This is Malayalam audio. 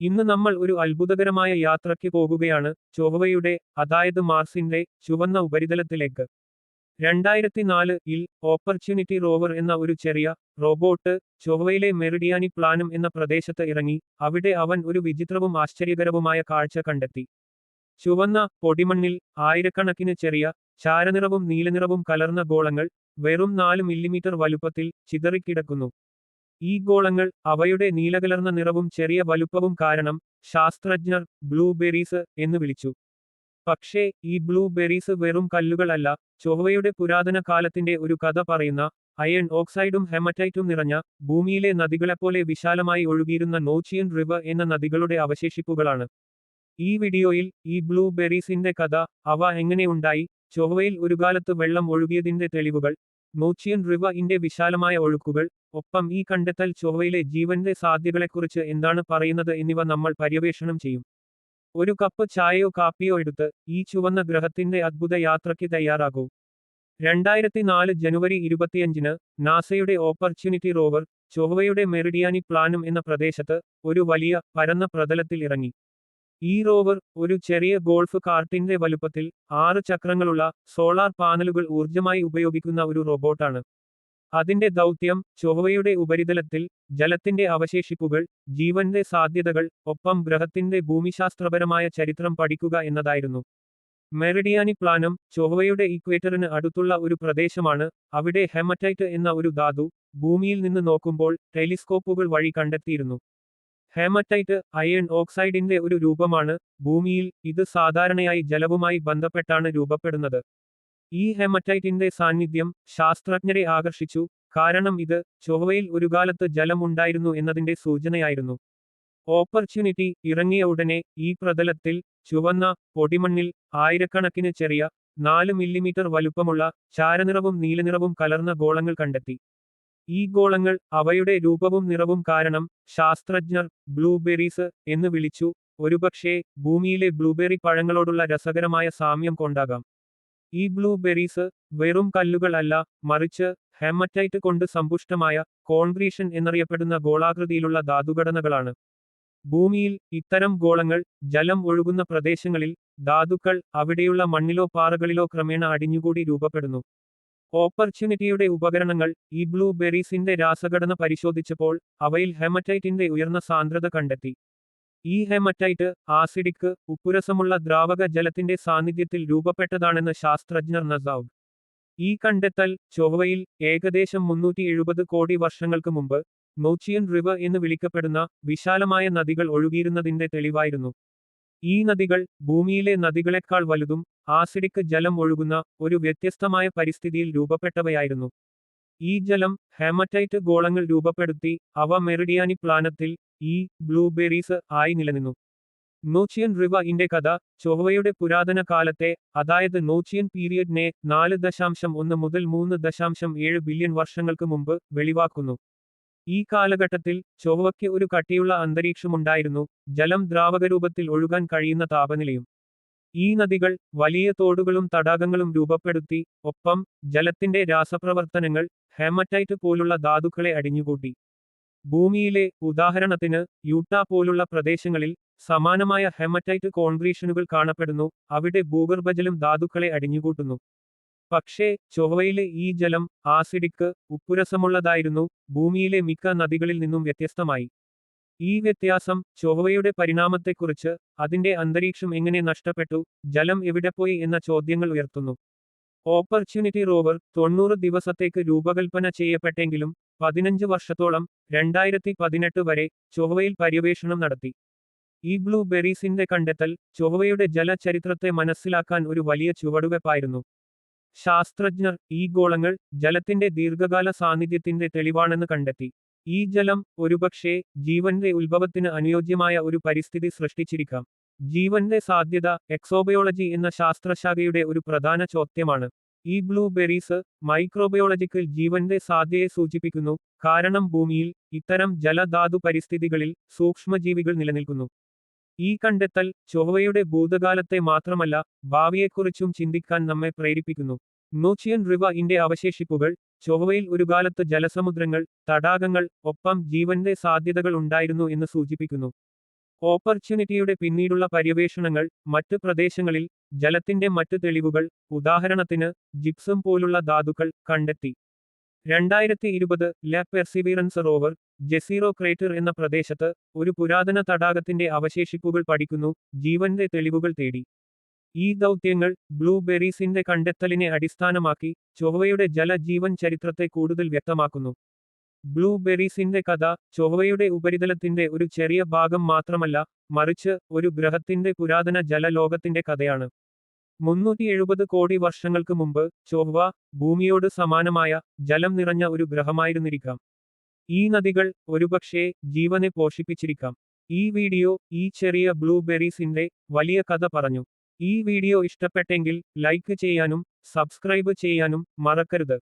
ഇന്ന് നമ്മൾ ഒരു അത്ഭുതകരമായ യാത്രയ്ക്ക് പോകുകയാണ് ചൊവ്വയുടെ അതായത് മാർസിന്റെ ചുവന്ന ഉപരിതലത്തിലേക്ക്. രണ്ടായിരത്തി നാല് ഇൽ ഓപ്പർച്യൂണിറ്റി റോവർ എന്ന ഒരു ചെറിയ റോബോട്ട് ചൊവ്വയിലെ മെറിഡിയാനി പ്ലാനം എന്ന പ്രദേശത്ത് ഇറങ്ങി അവിടെ അവൻ ഒരു വിചിത്രവും ആശ്ചര്യകരവുമായ കാഴ്ച കണ്ടെത്തി. ചുവന്ന പൊടിമണ്ണിൽ ആയിരക്കണക്കിന് ചെറിയ ചാരനിറവും നീലനിറവും കലർന്ന ഗോളങ്ങൾ വെറും നാല് മില്ലിമീറ്റർ വലുപ്പത്തിൽ ചിതറിക്കിടക്കുന്നു. ഈ ഗോളങ്ങൾ അവയുടെ നീലകലർന്ന നിറവും ചെറിയ വലുപ്പവും കാരണം ശാസ്ത്രജ്ഞർ ബ്ലൂബെറീസ് എന്ന് വിളിച്ചു. പക്ഷേ ഈ ബ്ലൂബെറീസ് വെറും കല്ലുകളല്ല ചൊവ്വയുടെ പുരാതന കാലത്തിന്റെ ഒരു കഥ പറയുന്ന അയൺ ഓക്സൈഡും ഹെമറ്റൈറ്റും നിറഞ്ഞ ഭൂമിയിലെ നദികളെപ്പോലെ വിശാലമായി ഒഴുകിയിരുന്ന നോച്ചിയൻ റിവർ എന്ന നദികളുടെ അവശേഷിപ്പുകളാണ്. ഈ വീഡിയോയിൽ ഈ ബ്ലൂബെറീസിന്റെ കഥ അവ എങ്ങനെ ഉണ്ടായി ചൊവ്വയിൽ ഒരു കാലത്ത് വെള്ളം ഒഴുകിയതിന്റെ തെളിവുകൾ നോച്ചിയൻ റിവറിന്റെ വിശാലമായ ഒഴുക്കുകൾ ഒപ്പം ഈ കണ്ടെത്തൽ ചൊവ്വയിലെ ജീവന്റെ സാധ്യതകളെക്കുറിച്ച് എന്താണ് പറയുന്നത് എന്നിവ നമ്മൾ പര്യവേഷണം ചെയ്യും. ഒരു കപ്പ് ചായയോ കാപ്പിയോ എടുത്ത് ഈ ചുവന്ന ഗ്രഹത്തിന്റെ അദ്ഭുത യാത്രയ്ക്ക് തയ്യാറാകൂ. രണ്ടായിരത്തി നാല് ജനുവരി ഇരുപത്തിയഞ്ചിന് നാസയുടെ ഓപ്പർച്യൂണിറ്റി റോവർ ചൊവ്വയുടെ മെറിഡിയാനി പ്ലാനും എന്ന പ്രദേശത്ത് ഒരു വലിയ പരന്ന പ്രതലത്തിൽ ഇറങ്ങി. ഈ റോവർ ഒരു ചെറിയ ഗോൾഫ് കാർട്ടിന്റെ വലുപ്പത്തിൽ ആറ് ചക്രങ്ങളുള്ള സോളാർ പാനലുകൾ ഊർജമായി ഉപയോഗിക്കുന്ന ഒരു റോബോട്ടാണ്. അതിന്റെ ദൗത്യം ചൊവ്വയുടെ ഉപരിതലത്തിൽ ജലത്തിന്റെ അവശേഷിപ്പുകൾ ജീവന്റെ സാധ്യതകൾ ഒപ്പം ഗ്രഹത്തിന്റെ ഭൂമിശാസ്ത്രപരമായ ചരിത്രം പഠിക്കുക എന്നതായിരുന്നു. മെറിഡിയാനി പ്ലാനം ചൊവ്വയുടെ ഇക്വേറ്ററിന് അടുത്തുള്ള ഒരു പ്രദേശമാണ് അവിടെ ഹെമറ്റൈറ്റ് എന്ന ഒരു ധാതു ഭൂമിയിൽ നിന്ന് നോക്കുമ്പോൾ ടെലിസ്കോപ്പുകൾ വഴി കണ്ടെത്തിയിരുന്നു. ഹേമറ്റൈറ്റ് അയൺ ഓക്സൈഡിന്റെ ഒരു രൂപമാണ് ഭൂമിയിൽ ഇത് സാധാരണയായി ജലവുമായി ബന്ധപ്പെട്ടാണ് രൂപപ്പെടുന്നത്. ഈ ഹെമറ്റൈറ്റിന്റെ സാന്നിധ്യം ശാസ്ത്രജ്ഞരെ ആകർഷിച്ചു. കാരണം ഇത് ചൊവ്വയിൽ ഒരു കാലത്ത് ജലമുണ്ടായിരുന്നു എന്നതിന്റെ സൂചനയായിരുന്നു. ഓപ്പർച്യൂണിറ്റി ഇറങ്ങിയ ഉടനെ ഈ പ്രതലത്തിൽ ചുവന്ന പൊടിമണ്ണിൽ ആയിരക്കണക്കിന് ചെറിയ നാല് മില്ലിമീറ്റർ വലുപ്പമുള്ള ചാരനിറവും നീലനിറവും കലർന്ന ഗോളങ്ങൾ കണ്ടെത്തി. ഈ ഗോളങ്ങൾ അവയുടെ രൂപവും നിറവും കാരണം ശാസ്ത്രജ്ഞർ ബ്ലൂബെറീസ് എന്ന് വിളിച്ചു. ഒരുപക്ഷേ ഭൂമിയിലെ ബ്ലൂബെറി പഴങ്ങളോടുള്ള രസകരമായ സാമ്യം കൊണ്ടാകാം. ഈ ബ്ലൂബെറീസ് വെറും കല്ലുകളല്ല മറിച്ച് ഹെമറ്റൈറ്റ് കൊണ്ട് സമ്പുഷ്ടമായ കോൺക്രീഷൻ എന്നറിയപ്പെടുന്ന ഗോളാകൃതിയിലുള്ള ധാതുഘടനകളാണ്. ഭൂമിയിൽ ഇത്തരം ഗോളങ്ങൾ ജലം ഒഴുകുന്ന പ്രദേശങ്ങളിൽ ധാതുക്കൾ അവിടെയുള്ള മണ്ണിലോ പാറകളിലോ ക്രമേണ അടിഞ്ഞുകൂടി രൂപപ്പെടുന്നു. ഓപ്പർച്യൂണിറ്റിയുടെ ഉപകരണങ്ങൾ ഈ ബ്ലൂബെറീസിന്റെ രാസഘടന പരിശോധിച്ചപ്പോൾ അവയിൽ ഹെമറ്റൈറ്റിന്റെ ഉയർന്ന സാന്ദ്രത കണ്ടെത്തി. ഈ ഹെമറ്റൈറ്റ് ആസിഡിക് ഉപ്പുരസമുള്ള ദ്രാവക ജലത്തിന്റെ സാന്നിധ്യത്തിൽ രൂപപ്പെട്ടതാണെന്ന് ശാസ്ത്രജ്ഞർ നസാവ്. ഈ കണ്ടെത്തൽ ചൊവ്വയിൽ ഏകദേശം മുന്നൂറ്റി എഴുപത് കോടി വർഷങ്ങൾക്ക് മുമ്പ് നോച്ചിയൻ റിവർ എന്ന് വിളിക്കപ്പെടുന്ന വിശാലമായ നദികൾ ഒഴുകിയിരുന്നതിന്റെ തെളിവായിരുന്നു. ഈ നദികൾ ഭൂമിയിലെ നദികളെക്കാൾ വലുതും ആസിഡിക്ക് ജലം ഒഴുകുന്ന ഒരു വ്യത്യസ്തമായ പരിസ്ഥിതിയിൽ രൂപപ്പെട്ടവയായിരുന്നു. ഈ ജലം ഹെമറ്റൈറ്റ് ഗോളങ്ങൾ രൂപപ്പെടുത്തി അവ മെറിഡിയാനി പ്ലാനത്തിൽ ഈ ബ്ലൂബെറീസ് ആയി നിലനിന്നു. നോച്ചിയൻ റിവ ഇന്റെ കഥ ചൊവ്വയുടെ പുരാതന കാലത്തെ അതായത് നോച്ചിയൻ പീരിയഡിനെ നാല് ദശാംശം ഒന്ന് മുതൽ മൂന്ന് ദശാംശം ഏഴ് ബില്യൺ വർഷങ്ങൾക്ക് മുമ്പ് വെളിവാക്കുന്നു. ഈ കാലഘട്ടത്തിൽ ചൊവ്വയ്ക്ക് ഒരു കട്ടിയുള്ള അന്തരീക്ഷമുണ്ടായിരുന്നു ജലം ദ്രാവകരൂപത്തിൽ ഒഴുകാൻ കഴിയുന്ന താപനിലയും. ഈ നദികൾ വലിയ തോടുകളും തടാകങ്ങളും രൂപപ്പെടുത്തി ഒപ്പം ജലത്തിന്റെ രാസപ്രവർത്തനങ്ങൾ ഹേമറ്റൈറ്റ് പോലുള്ള ധാതുക്കളെ അടിഞ്ഞുകൂട്ടി. ഭൂമിയിലെ ഉദാഹരണത്തിന് യൂട്ട പോലുള്ള പ്രദേശങ്ങളിൽ സമാനമായ ഹെമറ്റൈറ്റ് കോൺക്രീഷനുകൾ കാണപ്പെടുന്നു അവിടെ ഭൂഗർഭജലം ധാതുക്കളെ അടിഞ്ഞുകൂട്ടുന്നു. പക്ഷേ ചൊവ്വയിലെ ഈ ജലം ആസിഡിക്ക് ഉപ്പുരസമുള്ളതായിരുന്നു ഭൂമിയിലെ മിക്ക നദികളിൽ നിന്നും വ്യത്യസ്തമായി. ഈ വ്യത്യാസം ചൊവ്വയുടെ പരിണാമത്തെക്കുറിച്ച് അതിന്റെ അന്തരീക്ഷം എങ്ങനെ നഷ്ടപ്പെട്ടു ജലം എവിടെ പോയി എന്ന ചോദ്യങ്ങൾ ഉയർത്തുന്നു. ഓപ്പർച്യൂണിറ്റി റോവർ തൊണ്ണൂറ് ദിവസത്തേക്ക് രൂപകൽപ്പന ചെയ്യപ്പെട്ടെങ്കിലും പതിനഞ്ച് വർഷത്തോളം രണ്ടായിരത്തി പതിനെട്ട് വരെ ചൊവ്വയിൽ പര്യവേഷണം നടത്തി. ഈ ബ്ലൂബെറീസിന്റെ കണ്ടെത്തൽ ചൊവ്വയുടെ ജലചരിത്രത്തെ മനസ്സിലാക്കാൻ ഒരു വലിയ ചുവടുവെപ്പായിരുന്നു. ശാസ്ത്രജ്ഞർ ഈ ഗോളങ്ങൾ ജലത്തിന്റെ ദീർഘകാല സാന്നിധ്യത്തിന്റെ തെളിവാണെന്ന് കണ്ടെത്തി. ഈ ജലം ഒരുപക്ഷേ ജീവന്റെ ഉത്ഭവത്തിന് അനുയോജ്യമായ ഒരു പരിസ്ഥിതി സൃഷ്ടിച്ചിരിക്കാം. ജീവന്റെ സാധ്യത എക്സോബയോളജി എന്ന ശാസ്ത്രശാഖയുടെ ഒരു പ്രധാന ചോദ്യമാണ്. ഈ ബ്ലൂബെറീസ് മൈക്രോബയോളജിക്കൽ ജീവന്റെ സാധ്യതയെ സൂചിപ്പിക്കുന്നു കാരണം ഭൂമിയിൽ ഇത്തരം ജലധാതു പരിസ്ഥിതികളിൽ സൂക്ഷ്മജീവികൾ നിലനിൽക്കുന്നു. ഈ കണ്ടെത്തൽ ചൊവ്വയുടെ ഭൂതകാലത്തെ മാത്രമല്ല ഭാവിയെക്കുറിച്ചും ചിന്തിക്കാൻ നമ്മെ പ്രേരിപ്പിക്കുന്നു. നോച്ചിയൻ ഇന്റെ അവശേഷിപ്പുകൾ ചൊവ്വയിൽ ഒരു കാലത്ത് ജലസമുദ്രങ്ങൾ തടാകങ്ങൾ ഒപ്പം ജീവന്റെ സാധ്യതകൾ ഉണ്ടായിരുന്നു എന്ന് സൂചിപ്പിക്കുന്നു. ഓപ്പർച്യൂണിറ്റിയുടെ പിന്നീടുള്ള പര്യവേഷണങ്ങൾ മറ്റ് പ്രദേശങ്ങളിൽ ജലത്തിന്റെ മറ്റ് തെളിവുകൾ ഉദാഹരണത്തിന് ജിപ്സം പോലുള്ള ധാതുക്കൾ കണ്ടെത്തി. രണ്ടായിരത്തി ഇരുപത് ല പെർസിവിയറൻസ് റോവർ ജെസീറോ ക്രേറ്റർ എന്ന പ്രദേശത്ത് ഒരു പുരാതന തടാകത്തിന്റെ അവശേഷിപ്പുകൾ പഠിക്കുന്നു ജീവന്റെ തെളിവുകൾ തേടി. ഈ ദൗത്യങ്ങൾ ബ്ലൂബെറീസിന്റെ കണ്ടെത്തലിനെ അടിസ്ഥാനമാക്കി ചൊവ്വയുടെ ജലജീവൻ ചരിത്രത്തെ കൂടുതൽ വ്യക്തമാക്കുന്നു. ബ്ലൂബെറീസിന്റെ കഥ ചൊവ്വയുടെ ഉപരിതലത്തിന്റെ ഒരു ചെറിയ ഭാഗം മാത്രമല്ല മറിച്ച് ഒരു ഗ്രഹത്തിന്റെ പുരാതന ജലലോകത്തിന്റെ കഥയാണ്. മുന്നൂറ്റി എഴുപത് കോടി വർഷങ്ങൾക്ക് മുമ്പ് ചൊവ്വ ഭൂമിയോട് സമാനമായ ജലം നിറഞ്ഞ ഒരു ഗ്രഹമായിരുന്നിരിക്കാം. ഈ നദികൾ ഒരുപക്ഷേ ജീവനെ പോഷിപ്പിച്ചിരിക്കാം. ഈ വീഡിയോ ഈ ചെറിയ ബ്ലൂബെറീസിന്റെ വലിയ കഥ പറഞ്ഞു. ഈ വീഡിയോ ഇഷ്ടപ്പെട്ടെങ്കിൽ ലൈക്ക് ചെയ്യാനും സബ്സ്ക്രൈബ് ചെയ്യാനും മറക്കരുത്.